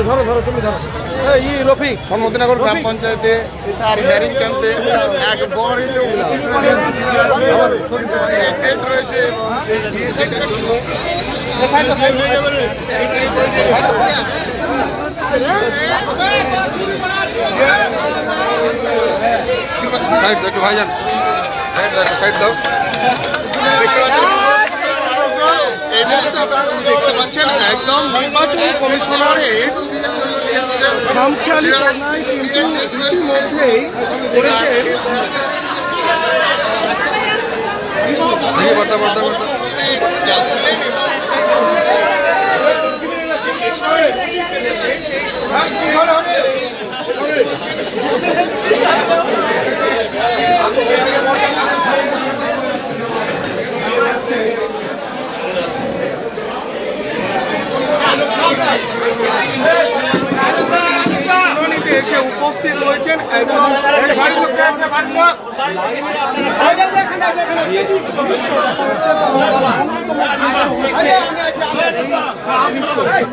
ধরো ধরো তুমি ধরো রফিক সম্মতিনগর গ্রাম পঞ্চায়েতে আর হিয়ারিং ক্যাম্পে এক বড় রয়েছে এবং সেই গেটের জন্য সাইড একটু সাইড দাও। সাইড দাও এই মুহূর্তে আপনারা দেখতে পাচ্ছেন একদম নির্বাচন কমিশনারের খামখেয়ালি ঘটনায় কিন্তু ইতিমধ্যেই করেছেন। বার্তা বার্তা বার্তা শুনানিতে এসে উপস্থিত রয়েছেন একদম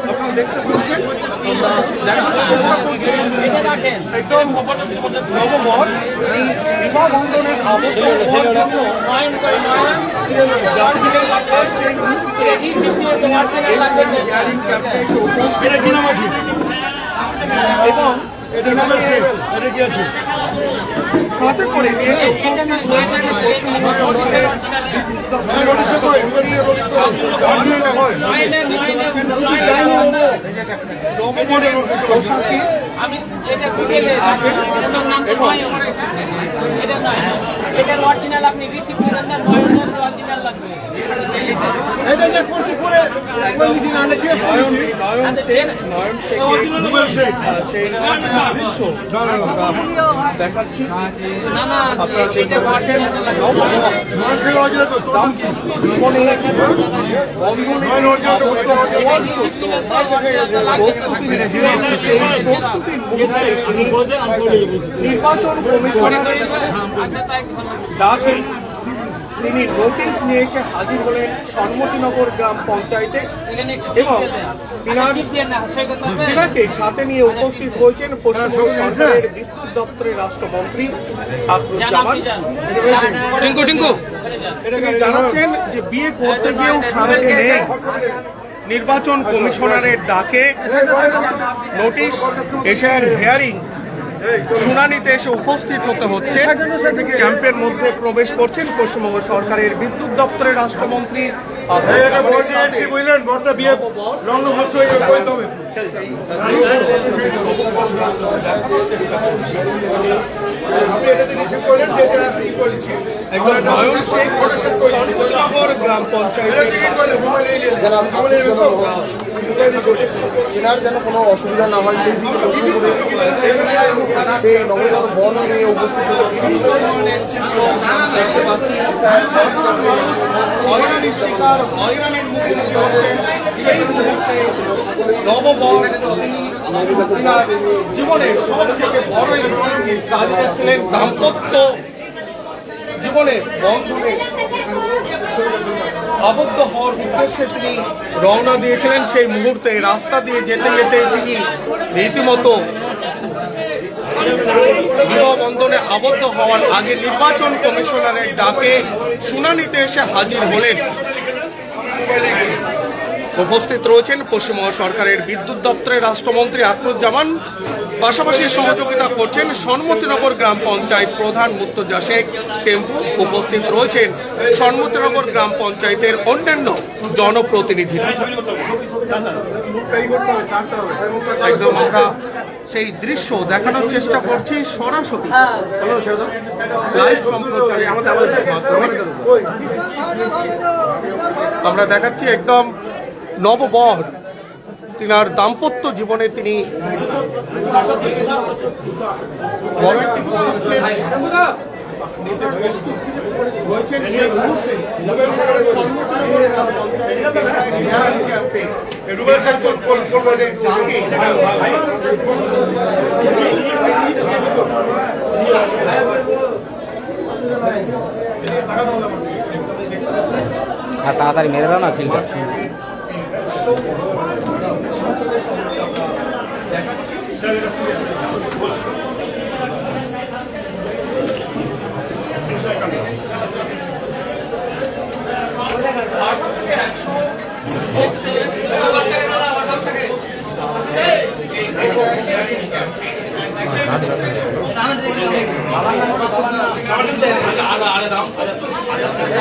আপনারা দেখতে পাচ্ছেন আমরা দেখানোর চেষ্টা যাত্রীদের লাগবে সেই মুহূর্তে সাথে করে নিয়ে উপস্থিত সরকারের আমি এটা বিকেলে এটা নয় এটার অরিজিনাল আপনি রিসিপ্ট করে দেন নয়নের অরিজিনাল লাগবে দেখাচ্ছি আপনারা দেখতে পাচ্ছেন নিচ্ছিলেন সেই নির্বাচন কমিশনারের আচ্ছা ডাকে তিনি নোটিশ নিয়ে এসে হাজির হলেন সন্মতিনগর গ্রাম পঞ্চায়েতে এবং তিনাকে সাথে নিয়ে উপস্থিত হয়েছেন পশ্চিমবঙ্গ সরকারের বিদ্যুৎ দপ্তরের রাষ্ট্রমন্ত্রী টিঙ্কু তিনি জানাচ্ছেন যে বিয়ে করতে গিয়েও শান্তি নেই। নির্বাচন কমিশনারের ডাকে নোটিশ এশিয়ার হিয়ারিং শুনানিতে এসে উপস্থিত হতে হচ্ছে। ক্যাম্পের মধ্যে প্রবেশ করছেন পশ্চিমবঙ্গ সরকারের বিদ্যুৎ দপ্তরের রাষ্ট্রমন্ত্রী আফরোজ বুঝলেন ই করেছি এনার যেন কোনো অসুবিধা না হয়, সেই দিকে লক্ষ্য করে সেই নবজাত বন নিয়ে উপস্থিত জীবনের সব থেকে বড় কাজ ছিলেন দাম্পত্য জীবনে বন্ধনে আবদ্ধ হওয়ার উদ্দেশ্যে তিনি রওনা দিয়েছিলেন। সেই মুহূর্তে রাস্তা দিয়ে যেতে যেতে তিনি রীতিমতো বিবাহ বন্ধনে আবদ্ধ হওয়ার আগে নির্বাচন কমিশনারের ডাকে শুনানিতে এসে হাজির হলেন। উপস্থিত রয়েছেন পশ্চিমবঙ্গ সরকারের বিদ্যুৎ দপ্তরের রাষ্ট্রমন্ত্রী আকরুজ্জামান পাশাপাশি সহযোগিতা করছেন সন্মতিনগর গ্রাম পঞ্চায়েত প্রধান মুর্তজা শেখ। টেম্পু উপস্থিত রয়েছেন সন্মতিনগর গ্রাম পঞ্চায়েতের অন্যান্য জনপ্রতিনিধিরা। একদম আমরা সেই দৃশ্য দেখানোর চেষ্টা করছি সরাসরি। আমরা দেখাচ্ছি একদম নববর। তিনার দাম্পত্য জীবনে তিনি তাড়াতাড়ি মেরে দাও না সিলটা। আলাদা আলাদা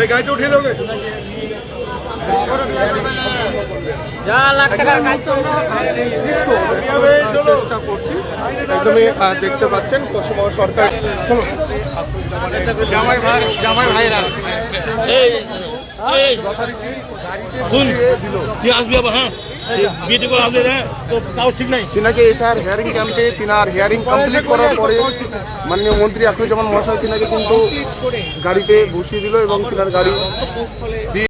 এই গাড়িটা উঠিয়ে দেবে যা লাখ টাকার কাজ তো চেষ্টা করছি। একদমই দেখতে পাচ্ছেন পশ্চিমবঙ্গ সরকার। জামাই ভাই জামাই ভাইরা। যথারীতি গাড়িতে দিল। তুই আসবি আবার হ্যাঁ? বিয়েটি করে তো তাও ঠিক নাই। তিনাকে এসআর হিয়ারিং ক্যাম্পে তিনার হিয়ারিং কমপ্লিট করার পরে মাননীয় মন্ত্রী আখরুজ্জামান মহাশয় তিনাকে কিন্তু গাড়িতে বসিয়ে দিল এবং তিনার গাড়ি